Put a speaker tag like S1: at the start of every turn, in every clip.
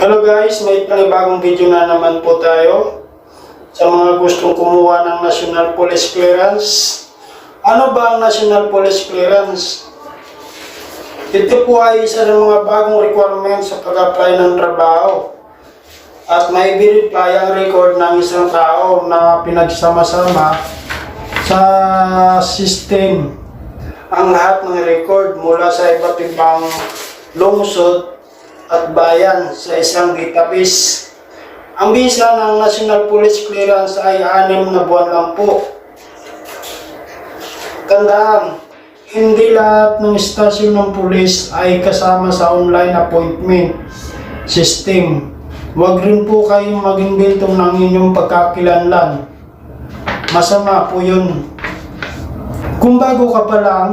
S1: Hello guys, may panibagong video na naman po tayo. Sa mga gustong kumuha ng National Police Clearance. Ano ba ang National Police Clearance? Ito po ay isa ng mga bagong requirement sa pag-apply ng trabaho. At may verify ang record ng isang tao na pinagsama-sama sa system ang lahat ng record mula sa iba't ibang lungsod at bayan sa isang database. Ang visa ng National Police Clearance ay anim na buwan lang po. Tandaan, hindi lahat ng istasyon ng pulis ay kasama sa online appointment system. Huwag rin po kayong mag-inventong ng inyong pagkakilanlan. Masama po yun. Kung bago ka pa lang,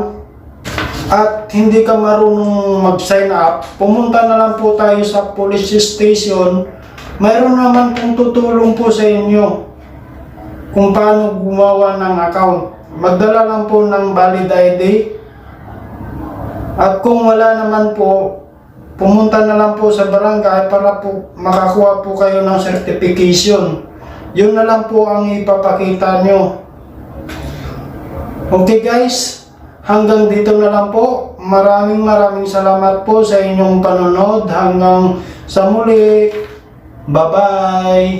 S1: at hindi ka marunong mag-sign up, pumunta na lang po tayo sa police station. Mayroon naman pong tutulong po sa inyo kung paano gumawa ng account. Magdala lang po ng valid ID. At kung wala naman po, pumunta na lang po sa barangay para po makakuha po kayo ng certification. Yun na lang po ang ipapakita nyo. Okay guys, hanggang dito na lang po. Maraming maraming salamat po sa inyong panonood. Hanggang sa muli. Bye-bye.